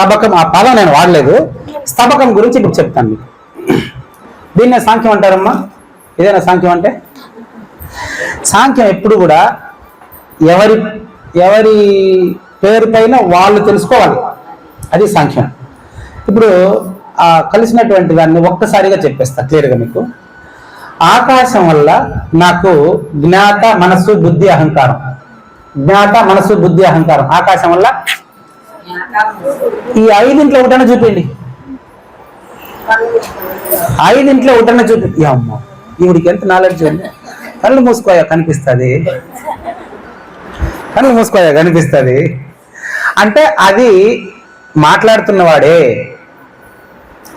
స్తబకం ఆ పదం నేను వాడలేదు. స్తబకం గురించి ఇప్పుడు చెప్తాను మీకు. దీన్నే సాంఖ్యం అంటారమ్మా. ఇదేనా సాంఖ్యం అంటే? సాంఖ్యం ఎప్పుడు కూడా ఎవరి ఎవరి పేరు పైన వాళ్ళు తెలుసుకోవాలి. అది సాంఖ్యం. ఇప్పుడు ఆ కలిసినటువంటి దాన్ని ఒక్కసారిగా చెప్పేస్తా క్లియర్గా మీకు. ఆకాశం వల్ల నాకు జ్ఞాత మనస్సు బుద్ధి అహంకారం. జ్ఞాత మనసు బుద్ధి అహంకారం. ఆకాశం వల్ల ఈ ఐదింట్లో ఒకటైనా చూపండి ఐదింట్లో ఒకటైనా చూపి అమ్మ ఈవిడికి ఎంత నాలెడ్జ్ ఉంది. కళ్ళు మూసుకోయా కనిపిస్తుంది. కళ్ళు మూసుకోయా కనిపిస్తుంది. అంటే అది మాట్లాడుతున్నవాడే.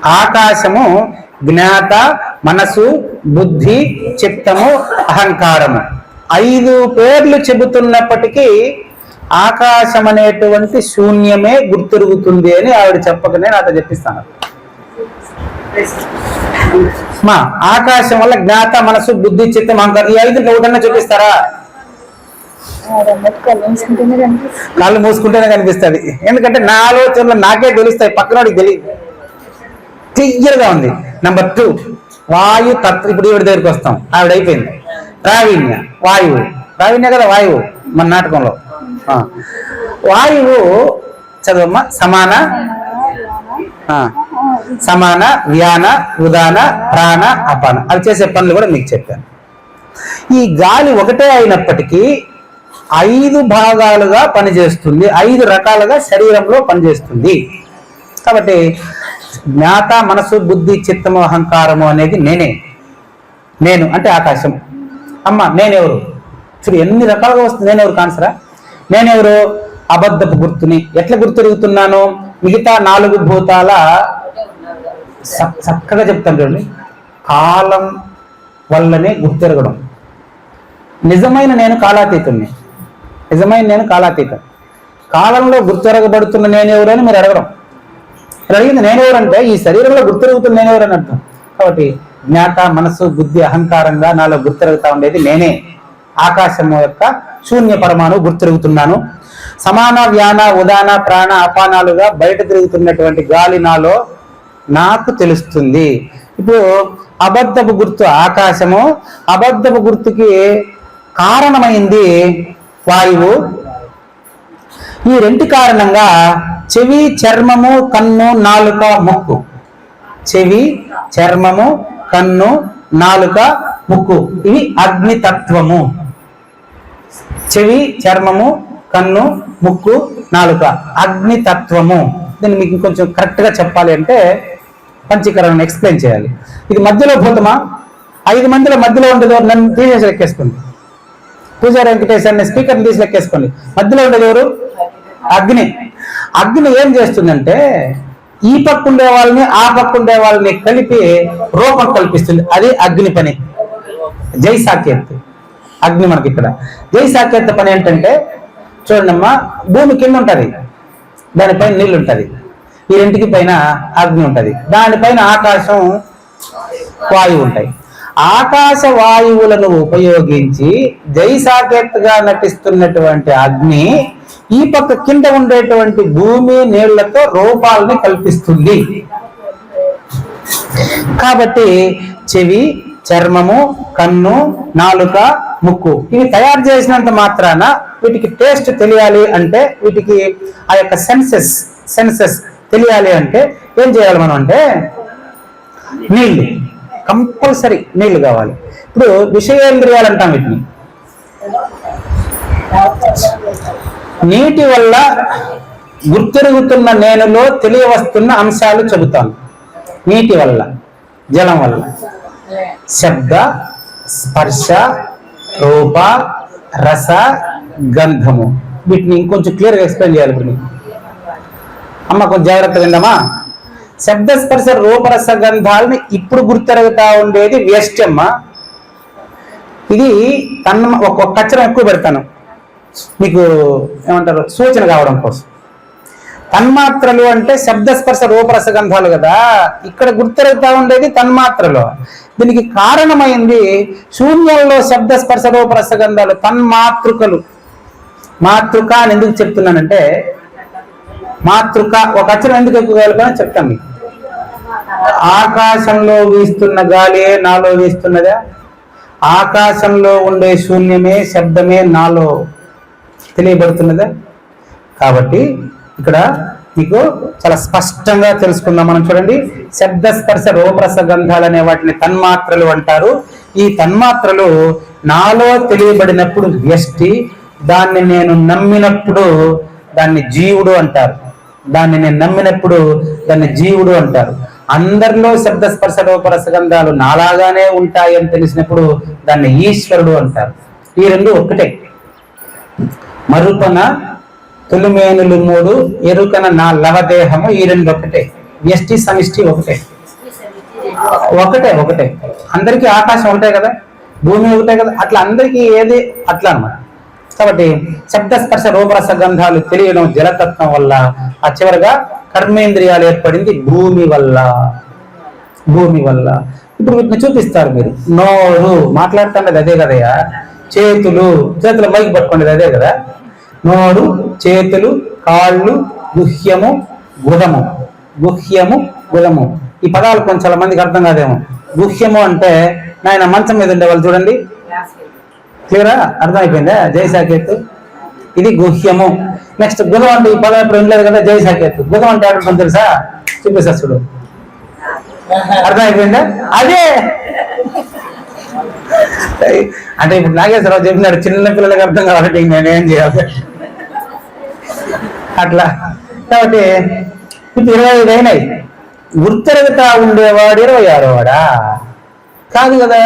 ఆకాశము జ్ఞాత మనసు బుద్ధి చిత్తము అహంకారము. ఐదు పేర్లు చెబుతున్నప్పటికీ ఆకాశం అనేటువంటి శూన్యమే గుర్తిరుగుతుంది అని ఆవిడ చెప్పకనే నాతో చెప్పిస్తాను. మా ఆకాశం వల్ల జ్ఞాత మనసు బుద్ధి చిత్తం అహంకారం ఈ ఐదు ఒకటన్నా చూపిస్తారా? కళ్ళు మూసుకుంటేనే కనిపిస్తుంది. ఎందుకంటే నా ఆలోచనలు నాకే తెలుస్తాయి పక్కనోడికి తెలియదు క్లియర్గా ఉంది. నెంబర్ టూ వాయు తత్వ ఇప్పుడు ఈవిడ దగ్గరికి వస్తాం. ఆవిడ అయిపోయింది. ప్రావీణ్య వాయువు. ప్రావీణ్య కదా వాయువు మన నాటకంలో. వాయువు చదవమ్మా సమాన. సమాన వ్యాన ఉదాన ప్రాణ అపాన. అవి చేసే పనులు కూడా మీకు చెప్పాను. ఈ గాలి ఒకటే అయినప్పటికీ ఐదు భాగాలుగా పనిచేస్తుంది ఐదు రకాలుగా శరీరంలో పనిచేస్తుంది. కాబట్టి జ్ఞాత మనసు బుద్ధి చిత్తము అహంకారము అనేది నేనే. నేను అంటే ఆకాశం. అమ్మ నేనెవరు? చూడు ఎన్ని రకాలుగా వస్తుంది నేనెవరు కాన్సరా నేనెవరు అబద్ధపు గుర్తుని ఎట్లా గుర్తురుగుతున్నాను మిగతా నాలుగు భూతాల చ- చక్కగా చెప్తాను చూడండి. కాలం వల్లనే గుర్తెరగడం. నిజమైన నేను కాలాతీతుణ్ణి. నిజమైన నేను కాలాతీతం. కాలంలో గుర్తెరగబడుతున్న నేనెవరు అని మీరు అడగడం. అడిగింది నేనెవరంటే ఈ శరీరంలో గుర్తెరుగుతున్న నేనెవరు అని అర్థం. కాబట్టి జ్ఞాత మనసు బుద్ధి అహంకారంగా నాలో గుర్తెరుగుతా ఉండేది నేనే. ఆకాశం యొక్క శూన్య పరమాణు గుర్తిరుగుతున్నాను. సమాన వ్యాన ఉదాన ప్రాణ అపానాలుగా బయట తిరుగుతున్నటువంటి గాలి నాలో నాకు తెలుస్తుంది. ఇప్పుడు అబద్ధపు గుర్తు ఆకాశము అబద్ధపు గుర్తుకి కారణమైంది వాయువు. ఈ రెంటి కారణంగా చెవి చర్మము కన్ను నాలుక ముక్కు. చెవి చర్మము కన్ను నాలుక ముక్కు. ఇవి అగ్నితత్వము. చెవి చర్మము కన్ను ముక్కు నాలుక. అగ్నితత్వము. దీన్ని మీకు ఇంకొంచెం కరెక్ట్గా చెప్పాలి అంటే పంచీకరణను ఎక్స్ప్లెయిన్ చేయాలి. ఇది మధ్యలో భూతమా ఐదు మందిలో మధ్యలో ఉండేది నన్ను తీసేసి లెక్కేసుకోండి. పూజారి వెంకటేష్ అనే స్పీకర్ తీసి లెక్కేసుకోండి. మధ్యలో ఉండేది ఎవరు? అగ్ని. అగ్ని ఏం చేస్తుందంటే ఈ పక్క ఉండే వాళ్ళని ఆ పక్క ఉండే వాళ్ళని కలిపి రూపం కల్పిస్తుంది. అది అగ్ని పని. జై సాకేత్. అగ్ని మనకి ఇక్కడ. జై సాకేత పని ఏంటంటే చూడండమ్మా భూమి కింద ఉంటుంది. దానిపైన నీళ్ళు ఉంటుంది. ఈ రెంటికి పైన అగ్ని ఉంటుంది. దానిపైన ఆకాశం వాయువు ఉంటాయి. ఆకాశ వాయువులను ఉపయోగించి జై సాకేత్గా నటిస్తున్నటువంటి అగ్ని ఈ పక్క కింద ఉండేటువంటి భూమి నీళ్ళతో రూపాలని కల్పిస్తుంది. కాబట్టి చెవి చర్మము కన్ను నాలుక ముక్కు. ఇవి తయారు చేసినంత మాత్రాన వీటికి టేస్ట్ తెలియాలి అంటే వీటికి ఆ యొక్క సెన్సెస్ సెన్సెస్ తెలియాలి అంటే ఏం చేయాలి మనం అంటే నీళ్ళు కంపల్సరీ నీళ్ళు కావాలి. ఇప్పుడు విషయేంద్రియాలు అంటాం వీటిని. నీటి వల్ల గుర్తిరుగుతున్న నేనులో తెలియవస్తున్న అంశాలు చెబుతాను. నీటి వల్ల జలం వల్ల. శబ్ద స్పర్శ రూప రస గంధము. వీటిని ఇంకొంచెం క్లియర్గా ఎక్స్ప్లెయిన్ చేయాలి ఇప్పుడు అమ్మ కొంచెం జాగ్రత్తగా విందమ్మా శబ్దస్పర్శ రూపరస గంధాలని ఇప్పుడు గుర్తెరుగుతా ఉండేది వ్యష్టమ్మ ఇది తన్న ఒక కచ్చరం ఎక్కువ పెడతాను. మీకు ఏమంటారు? సూచన కావడం కోసం. తన్మాత్రలు అంటే శబ్దస్పర్శ రూపరసగంధాలు కదా. ఇక్కడ గుర్తెరుగుతా ఉండేది తన్మాత్రలు. దీనికి కారణమైంది శూన్యంలో శబ్దస్పర్శ రూపరసగంధాలు తన్మాతృకలు. మాతృక అని ఎందుకు చెప్తున్నానంటే మాతృక ఒక అక్షరం ఎందుకు ఎక్కువ కలుపుకొని చెప్తాను మీకు. ఆకాశంలో వీస్తున్న గాలి నాలో వీస్తున్నదా? ఆకాశంలో ఉండే శూన్యమే శబ్దమే నాలో తెలియబడుతున్నదా? కాబట్టి ఇక్కడ మీకు చాలా స్పష్టంగా తెలుసుకుందాం. మనం చూడండి శబ్ద స్పర్శ రూపరస గంధాలు అనే వాటిని తన్మాత్రలు అంటారు. ఈ తన్మాత్రలు నాలో తెలియబడినప్పుడు వ్యష్టి దాన్ని నేను నమ్మినప్పుడు దాన్ని జీవుడు అంటారు. దాన్ని నేను నమ్మినప్పుడు దాన్ని జీవుడు అంటారు. అందరిలో శబ్ద స్పర్శ రూపరస గంధాలు నాలాగానే ఉంటాయి అని తెలిసినప్పుడు దాన్ని ఈశ్వరుడు అంటారు. ఈ రెండు ఒక్కటే. మరుపన తొలిమేనులు మూడు ఎరుకన నా లవదేహము ఈ రెండు ఒకటే వ్యష్టి సమిష్టి ఒకటే. ఒకటే ఒకటే. అందరికీ ఆకాశం ఒకటే కదా? భూమి ఒకటే కదా? అట్లా అందరికీ ఏది అట్లా అనమాట కాబట్టి శబ్దస్పర్శ రూపరస గంధాలు తెలియడం జలతత్వం వల్ల ఆ చివరగా కర్మేంద్రియాలు ఏర్పడింది భూమి వల్ల. భూమి వల్ల. ఇప్పుడు వీటిని చూపిస్తారు మీరు. నోరు మాట్లాడుతున్నది అదే కదయ్యా? చేతులు చేతులు మైకి పట్టుకునేది అదే కదా? నోరు చేతులు కాళ్ళు గుహ్యము గుదము గుహ్యము గుదము ఈ పదాలు కొంచెం చాలా మందికి అర్థం కాదేమో. గుహ్యము అంటే నాయన మంచం మీద ఉండే వాళ్ళు చూడండి. క్లియరా అర్థమైపోయిందా? జై సాకేత్ ఇది గుహ్యము. నెక్స్ట్ గుదం అంటే ఈ పదం ఇప్పుడు వినలేదు కదా? జై సాకేత్ గుదం అంటే ఆడుకుంటాం తెలుసా? చూపిస్తా చూడు అర్థమైపోయిందా? అదే! అంటే ఇప్పుడు నాగేశ్వరరావు చెప్పినాడు చిన్న పిల్లలకు అర్థం కావాలంటే నేనేం చేయాలి? అట్లా. కాబట్టి ఇప్పుడు ఇరవై ఐదు అయినాయి. గుర్తెరుగుతా ఉండేవాడు ఇరవై ఆరోవాడా కాదు కదా.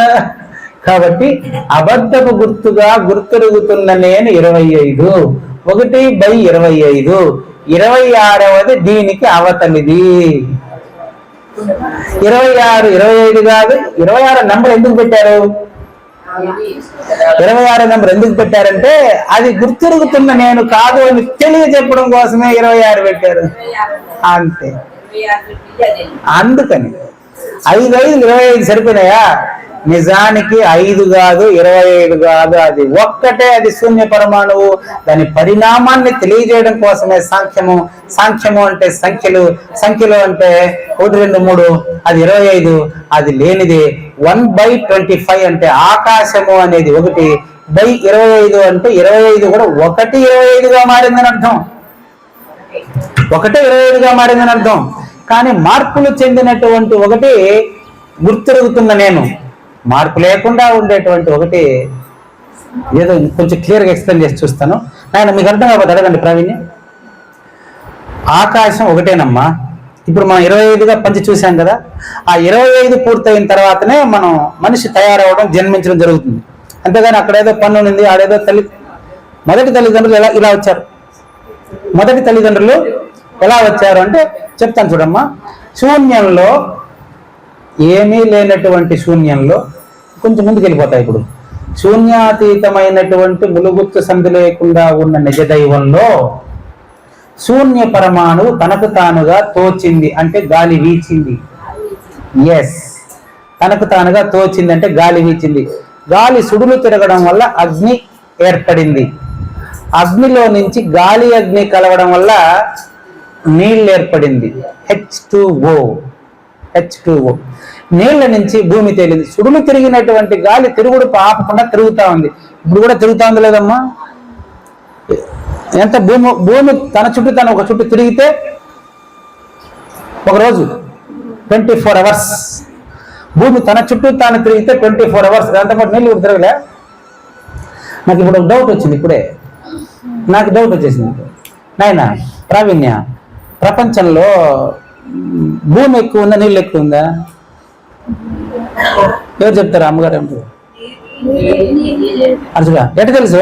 కాబట్టి అబద్ధపు గుర్తుగా గుర్తెరుగుతున్న నేను ఇరవై ఐదు. ఒకటి బై ఇరవై ఐదు. ఇరవై ఆరవది దీనికి అవతలిది ఇరవై ఆరు ఇరవై ఐదు కాదు. ఇరవై ఆరు నెంబర్ ఎందుకు పెట్టారు? ఇరవై ఆరు నెంబర్ ఎందుకు పెట్టారంటే అది గుర్తిరుగుతున్న నేను కాదు అని తెలియజెప్పడం కోసమే ఇరవై ఆరు పెట్టారు. అంతే. అందుకని ఐదు ఐదు ఇరవై ఐదు సరిపోయినాయా? నిజానికి ఐదు కాదు ఇరవై ఐదు కాదు అది ఒక్కటే అది శూన్య పరమాణువు. దాని పరిణామాన్ని తెలియజేయడం కోసమే సాంఖ్యము. సాంఖ్యము అంటే సంఖ్యలు. సంఖ్యలు అంటే ఒకటి రెండు మూడు అది ఇరవై ఐదు అది లేనిది వన్ బై ట్వంటీ ఫైవ్ అంటే ఆకాశము అనేది ఒకటి. బై ఇరవై ఐదు అంటే ఇరవై ఐదు కూడా ఒకటి ఇరవై ఐదుగా మారిందని అర్థం. ఒకటే ఇరవై ఐదుగా మారిందని అర్థం. కానీ మార్పులు చెందినటువంటి ఒకటి గుర్తిరుగుతున్న నేను? మార్పు లేకుండా ఉండేటువంటి ఒకటి ఏదో కొంచెం క్లియర్గా ఎక్స్ప్లెయిన్ చేసి చూస్తాను. ఆయన మీకు అర్థం కాకపోతే అడగండి ప్రావీణ్య. ఆకాశం ఒకటేనమ్మా. ఇప్పుడు మనం ఇరవై ఐదుగా పంచి చూసాం కదా ఆ ఇరవై ఐదు పూర్తయిన తర్వాతనే మనం మనిషి తయారవడం జన్మించడం జరుగుతుంది. అంతేగాని అక్కడ ఏదో పన్ను ఉంది ఆడేదో తల్లి మొదటి తల్లిదండ్రులు ఎలా ఇలా వచ్చారు? మొదటి తల్లిదండ్రులు ఎలా వచ్చారు అంటే చెప్తాను చూడమ్మా. శూన్యంలో ఏమీ లేనటువంటి శూన్యంలో కొంచెం ముందుకు వెళ్ళిపోతాయి ఇప్పుడు. శూన్యాతీతమైనటువంటి ములుగుత్తు సంధి లేకుండా ఉన్న నిజ దైవంలో శూన్య పరమాణువు తనకు తానుగా తోచింది అంటే గాలి వీచింది. ఎస్ తనకు తానుగా తోచింది అంటే గాలి వీచింది. గాలి సుడులు తిరగడం వల్ల అగ్ని ఏర్పడింది. అగ్నిలో నుంచి గాలి అగ్ని కలవడం వల్ల నీళ్ళు ఏర్పడింది. H two O H two O నీళ్ళ నుంచి భూమి తేలింది. సుడులు తిరిగినటువంటి గాలి తిరుగుడు ఆపకుండా తిరుగుతా ఉంది. ఇప్పుడు కూడా తిరుగుతా ఉంది లేదమ్మా? ఎంత భూమి భూమి తన చుట్టూ తను ఒక చుట్టూ తిరిగితే ఒకరోజు ట్వంటీ ఫోర్ అవర్స్ భూమి తన చుట్టూ తాను తిరిగితే ట్వంటీ ఫోర్ అవర్స్ దాంతోపాటు నీళ్ళు కూడా తిరగలే? నాకు ఇప్పుడు ఒక డౌట్ వచ్చింది ఇప్పుడే. నాకు డౌట్ వచ్చేసింది. నాయన ప్రావీణ్య ప్రపంచంలో భూమి ఎక్కువ ఉందా నీళ్ళు ఎక్కువ ఉందా? ఎవరు చెప్తారు అమ్మగారు ఏమంటారు? అర్జుగా ఎట తెలుసు?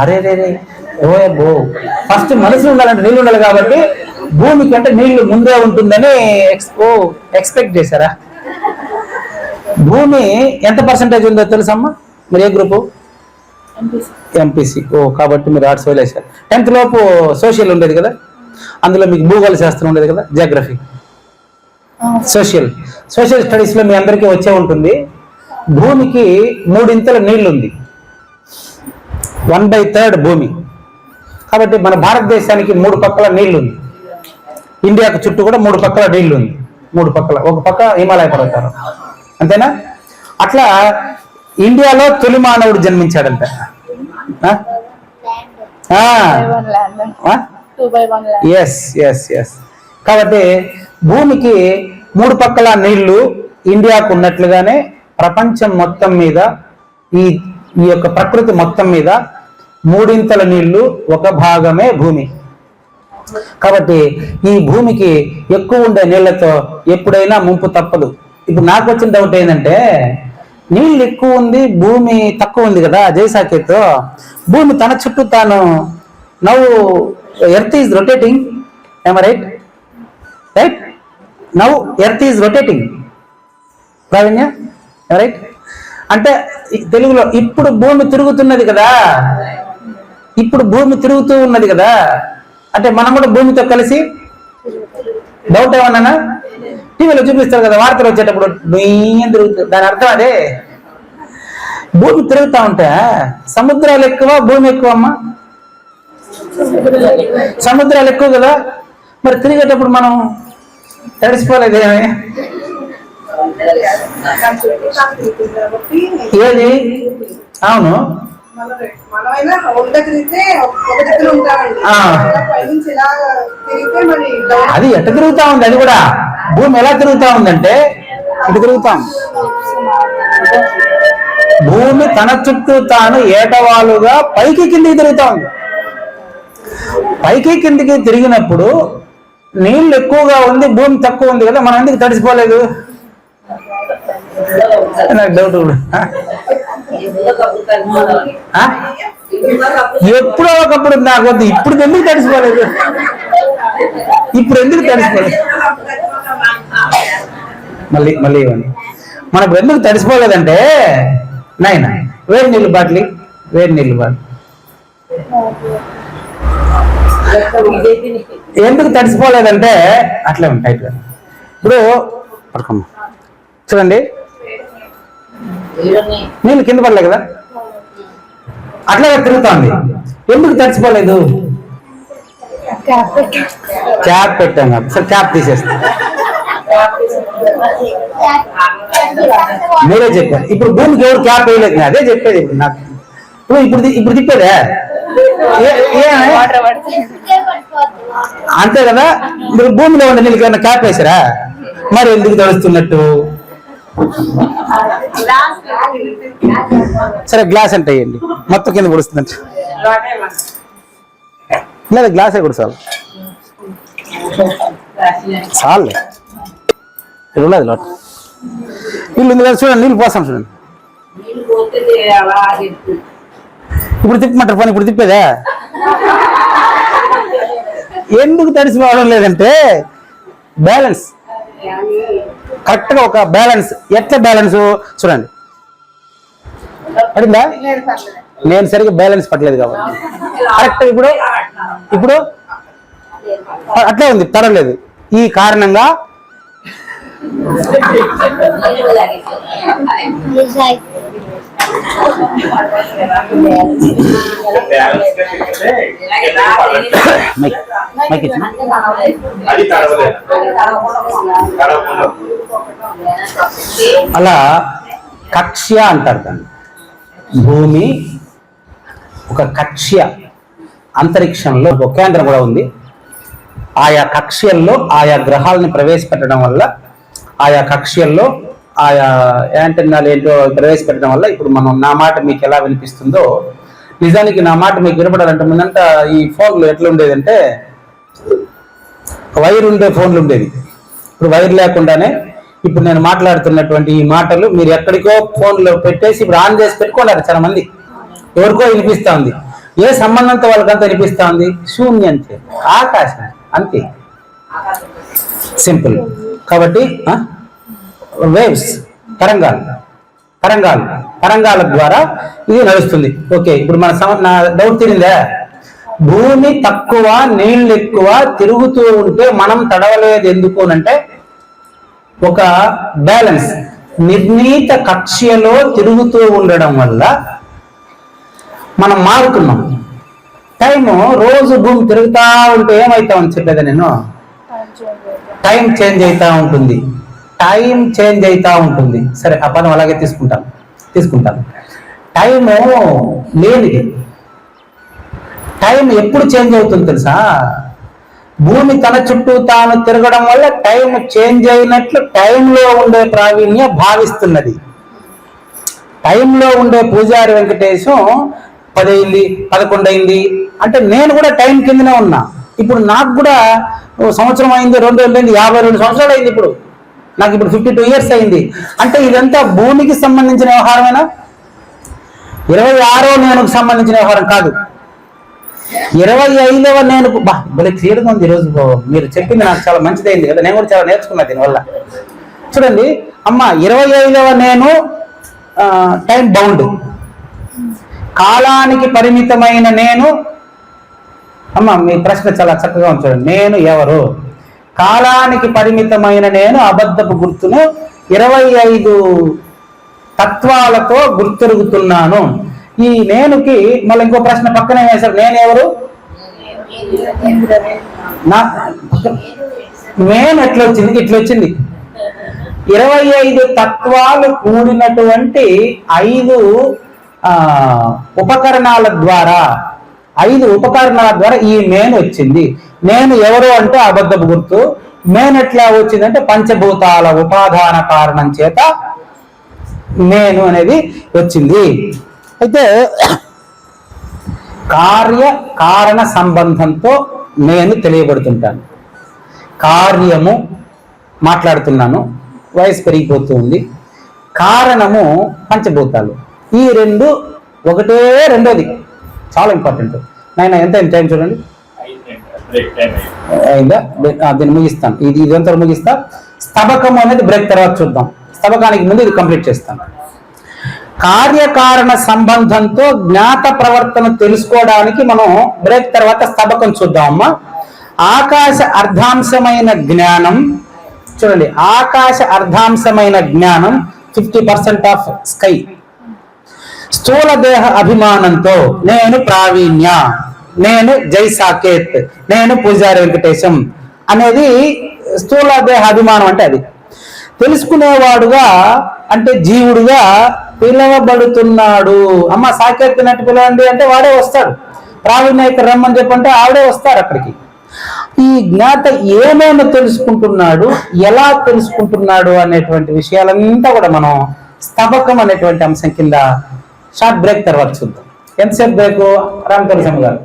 అరే రే రే. ఓ ఫస్ట్ మనసు ఉండాలంటే నీళ్ళు ఉండాలి కాబట్టి భూమి కంటే నీళ్ళు ముందే ఉంటుందని ఎక్స్ ఓ ఎక్స్పెక్ట్ చేశారా? భూమి ఎంత పర్సంటేజ్ ఉందో తెలుసమ్మా? మీరు ఏ గ్రూపు ఎంపీసీ ఓ కాబట్టి మీరు ఆర్ట్స్ వదిలేశారు. టెన్త్ లోపు సోషల్ ఉండేది కదా? అందులో మీకు భూగోళ శాస్త్రం ఉండేది కదా? జాగ్రఫీ సోషల్ సోషల్ స్టడీస్లో మీ అందరికీ వచ్చే ఉంటుంది. భూమికి మూడింతల నీళ్ళు ఉంది వన్ బై థర్డ్ భూమి. కాబట్టి మన భారతదేశానికి మూడు పక్కల నీళ్ళు ఉంది ఇండియాకు చుట్టూ కూడా మూడు పక్కల నీళ్ళు ఉంది మూడు పక్కల. ఒక పక్క హిమాలయ పర్వతాలు. అంతేనా? అట్లా ఇండియాలో తొలి మానవుడు జన్మించాడంట. ఆ? ఎస్ ఎస్ ఎస్ కాబట్టి భూమికి మూడు పక్కల నీళ్ళు ఇండియాకు ఉన్నట్లుగానే ప్రపంచం మొత్తం మీద ఈ ఈ యొక్క ప్రకృతి మొత్తం మీద మూడింతల నీళ్ళు ఒక భాగమే భూమి. కాబట్టి ఈ భూమికి ఎక్కువ ఉండే నీళ్ళతో ఎప్పుడైనా ముంపు తప్పదు. ఇప్పుడు నాకు వచ్చిన డౌట్ ఏంటంటే నీళ్ళు ఎక్కువ ఉంది భూమి తక్కువ ఉంది కదా జయసాకేతో భూమి తన చుట్టూ తాను. నవ్వు ఎర్త్ ఈజ్ రొటేటింగ్ ఏమ right right now earth is rotating Praveenya right అంటే తెలుగులో ఇప్పుడు భూమి తిరుగుతున్నది కదా. ఇప్పుడు భూమి తిరుగుతూ ఉన్నది కదా. అంటే మనం కూడా భూమితో కలిసి డౌట్ ఏమన్నా టీవీలో చూపిస్తారు కదా వార్తలు వచ్చేటప్పుడు. బియ్యం తిరుగుతుంది దాని అర్థం అదే. భూమి తిరుగుతా ఉంటే సముద్రాలు ఎక్కువ భూమి ఎక్కువ అమ్మా సముద్రాలు ఎక్కువ కదా. మరి తిరిగేటప్పుడు మనం తడిసిపోలేదు? ఏమి ఏది? అవును. మనమైనా ఒంట తిరిగితే ఒక దగ్గర ఉంటామండి ఆ. పైనుంచి ఇలా తిరిగితే మరి డౌన్. అది ఎట్ట తిరుగుతా ఉంది? అది కూడా భూమి ఎలా తిరుగుతా ఉందంటే ఇటు తిరుగుతాం భూమి తన చుట్టూ తాను ఏటవాలుగా పైకి కిందికి తిరుగుతా ఉంది. పైకి కిందికి తిరిగినప్పుడు నీళ్ళు ఎక్కువగా ఉంది భూమి తక్కువ ఉంది కదా మనం ఎందుకు తడిసిపోలేదు? నాకు డౌట్ కూడా? ఎప్పుడో ఒకప్పుడు నాకు వద్దు. ఇప్పుడు ఎందుకు తడిసిపోలేదు? ఇప్పుడు ఎందుకు తడిసిపోలేదు? మళ్ళీ మళ్ళీ ఇవ్వండి. మనకు ఎందుకు తడిసిపోలేదంటే నాయన వేడి నీళ్ళు బాట్లి వేడి నీళ్ళు బాట్లి. ఎందుకు తడిసిపోలేదంటే అట్లే ఉంటాయి. ఇప్పుడు చూడండి. నీళ్ళు కింద పడలే కదా? అట్లాగే తిరుగుతోంది. ఎందుకు తడిచిపోలేదు క్యాప్ పెట్టాం సరే క్యాప్ తీసేస్తాను మీరే చెప్పారు. ఇప్పుడు భూమికి ఎవరు క్యాప్ వేయలేదు? అదే చెప్పేది ఇప్పుడు నాకు. ఇప్పుడు ఇప్పుడు ఇప్పుడు తిప్పేదే? అంతే కదా? మీరు భూమిలో ఉండే నీళ్ళకి ఏమైనా క్యాప్ వేసారా? మరి ఎందుకు తడుస్తున్నట్టు? సరే గ్లాస్ అంటే వేయండి మొత్తం కింద పొడుస్తుందంట. లేదా గ్లాసే కూడా చాలు. చాలే. ఇక్కడ ఉన్నది నీళ్ళు ఉంది కదా చూడండి నీళ్ళు పోస్తాం చూడండి. ఇప్పుడు తిప్పమంటారు పని ఇప్పుడు తిప్పేదా? ఎందుకు తడిసిపోవడం లేదంటే బ్యాలెన్స్ కరెక్ట్గా ఒక బ్యాలెన్స్ ఎట్లా బ్యాలెన్స్? చూడండి. పడిందా? నేను సరిగ్గా బ్యాలెన్స్ పట్టలేదు కాబట్టి. కరెక్ట్ ఇప్పుడు ఇప్పుడు అట్లే ఉంది పర్వాలేదు ఈ కారణంగా అలా కక్ష్య అంటారు దాన్ని. భూమి ఒక కక్ష్య అంతరిక్షంలో ఒక కేంద్రం కూడా ఉంది. ఆయా కక్ష్యల్లో ఆయా గ్రహాలను ప్రవేశపెట్టడం వల్ల ఆయా కక్ష్యల్లో ఆయా యాంటెన్నాలు ఏంటో ప్రవేశపెట్టడం వల్ల ఇప్పుడు మనం నా మాట మీకు ఎలా వినిపిస్తుందో నిజానికి నా మాట మీకు వినపడాలంటే ముందంతా ఈ ఫోన్లు ఎట్లా ఉండేదంటే వైర్ ఉండే ఫోన్లు ఉండేది ఇప్పుడు వైర్ లేకుండానే ఇప్పుడు నేను మాట్లాడుతున్నటువంటి ఈ మాటలు మీరు ఎక్కడికో ఫోన్లో పెట్టేసి ఇప్పుడు ఆన్ చేసి పెట్టుకున్నారు చాలా మంది ఎవరికో వినిపిస్తా ఉంది. ఏ సంబంధంతో వాళ్ళకంతా వినిపిస్తా ఉంది. శూన్య అంతే ఆకాశం. అంతే. సింపుల్. కాబట్టి వేవ్స్ తరంగాలు. తరంగాలు. తరంగాల ద్వారా ఇది నడుస్తుంది. ఓకే ఇప్పుడు మన సమ- నా డౌట్ తీరిందా? భూమి తక్కువ నీళ్ళు ఎక్కువ తిరుగుతూ ఉంటే మనం తడవలేదు ఎందుకు అంటే ఒక బ్యాలెన్స్ నిర్ణీత కక్ష్యలో తిరుగుతూ ఉండడం వల్ల మనం మారుతున్నాం. టైము రోజు భూమి తిరుగుతా ఉంటే ఏమవుతామని చెప్పేదా నేను. టైం చేంజ్ అవుతా ఉంటుంది. టైం చేంజ్ అవుతా ఉంటుంది. సరే ఆ పదం అలాగే తీసుకుంటాం. తీసుకుంటాం. టైము లేనిది. టైం ఎప్పుడు చేంజ్ అవుతుంది తెలుసా? భూమి తన చుట్టూ తాను తిరగడం వల్ల టైం చేంజ్ అయినట్లు టైంలో ఉండే ప్రావీణ్య భావిస్తున్నది. టైంలో ఉండే పూజారి వెంకటేశం పది అయింది పదకొండు అయింది అంటే నేను కూడా టైం కిందనే ఉన్నా. ఇప్పుడు నాకు కూడా సంవత్సరం అయింది రెండు రెండు అయింది యాభై రెండు సంవత్సరాలు అయింది ఇప్పుడు. నాకు ఇప్పుడు ఫిఫ్టీ టూ ఇయర్స్ అయింది. అంటే ఇదంతా భూమికి సంబంధించిన వ్యవహారమేనా? ఇరవై ఆరో నేనుకు సంబంధించిన వ్యవహారం కాదు. ఇరవై ఐదవ నేను బా భలే క్లియర్గా ఉంది ఈరోజు మీరు చెప్పింది నాకు చాలా మంచిదైంది కదా. నేను కూడా చాలా నేర్చుకున్నా దీనివల్ల. చూడండి అమ్మ ఇరవై ఐదవ నేను టైం బౌండ్ కాలానికి పరిమితమైన నేను అమ్మ మీ ప్రశ్న చాలా చక్కగా ఉంచండి నేను ఎవరు? కాలానికి పరిమితమైన నేను అబద్ధపు గుర్తును ఇరవై ఐదు తత్వాలతో గుర్తెరుగుతున్నాను. ఈ నేనుకి మళ్ళీ ఇంకో ప్రశ్న పక్కనే వేశారు. నేను ఎవరు నా నేను ఎట్లా వచ్చింది ఇట్లా వచ్చింది ఇరవై ఐదు తత్వాలు కూడినటువంటి ఐదు ఉపకరణాల ద్వారా ఐదు ఉపకరణాల ద్వారా ఈ మేన్ వచ్చింది నేను ఎవరు అంటే అబద్ధపు గుర్తు. నేనెట్లా ఎట్లా వచ్చిందంటే పంచభూతాల ఉపాదాన కారణం చేత నేను అనేది వచ్చింది. అయితే కార్య కారణ సంబంధంతో నేను తెలియబడుతుంటాను. కార్యము మాట్లాడుతున్నాను. వయసు పెరిగిపోతూ ఉంది కారణము పంచభూతాలు. ఈ రెండు ఒకటే రెండోది. చాలా ఇంపార్టెంట్. నాయన ఎంత టైం చూడండి. అయిందా? దీన్ని ముగిస్తాను. ఇది ఇదంతా ముగిస్తా. స్తబకం అనేది బ్రేక్ తర్వాత చూద్దాం. స్తబకానికి ముందు ఇది కంప్లీట్ చేస్తాను. కార్యకారణ సంబంధంతో జ్ఞాత ప్రవర్తన తెలుసుకోవడానికి మనం బ్రేక్ తర్వాత స్తబకం చూద్దామమ్మా ఆకాశ అర్ధాంశమైన జ్ఞానం. చూడండి ఆకాశ అర్ధాంశమైన జ్ఞానం ఫిఫ్టీ పర్సెంట్ ఆఫ్ స్కై. స్థూల దేహ అభిమానంతో నేను ప్రావీణ్య. నేను జై సాకేత్ నేను పూజారి వెంకటేశం అనేది స్థూల దేహ అభిమానం అంటే అది. తెలుసుకునేవాడుగా అంటే జీవుడుగా పిలవబడుతున్నాడు. అమ్మ సాకేత్ నట్టు పిలవండి అంటే వాడే వస్తాడు. ప్రావీణ్య ఇక్కడ రమ్మని చెప్పంటే ఆవిడే వస్తారు అక్కడికి. ఈ జ్ఞాత ఏమేమి తెలుసుకుంటున్నాడు ఎలా తెలుసుకుంటున్నాడు అనేటువంటి విషయాలంతా కూడా మనం స్తబకం అనేటువంటి అంశం కింద షార్ట్ బ్రేక్ తర్వాత చూద్దాం. ఎంతసేపు బ్రేక్? రామ్ గారు.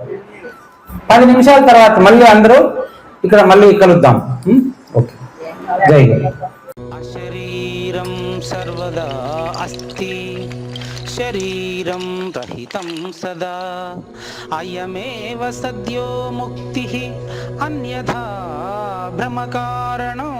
పది నిమిషాల తర్వాత మళ్ళీ అందరూ ఇక్కడ మళ్ళీ కలుద్దాం. ఓకే. జై శరీరం సర్వదా అస్తి. శరీరం రహితం సదా. అయమేవ సద్యో ముక్తి. అన్యథా భ్రమకారణం.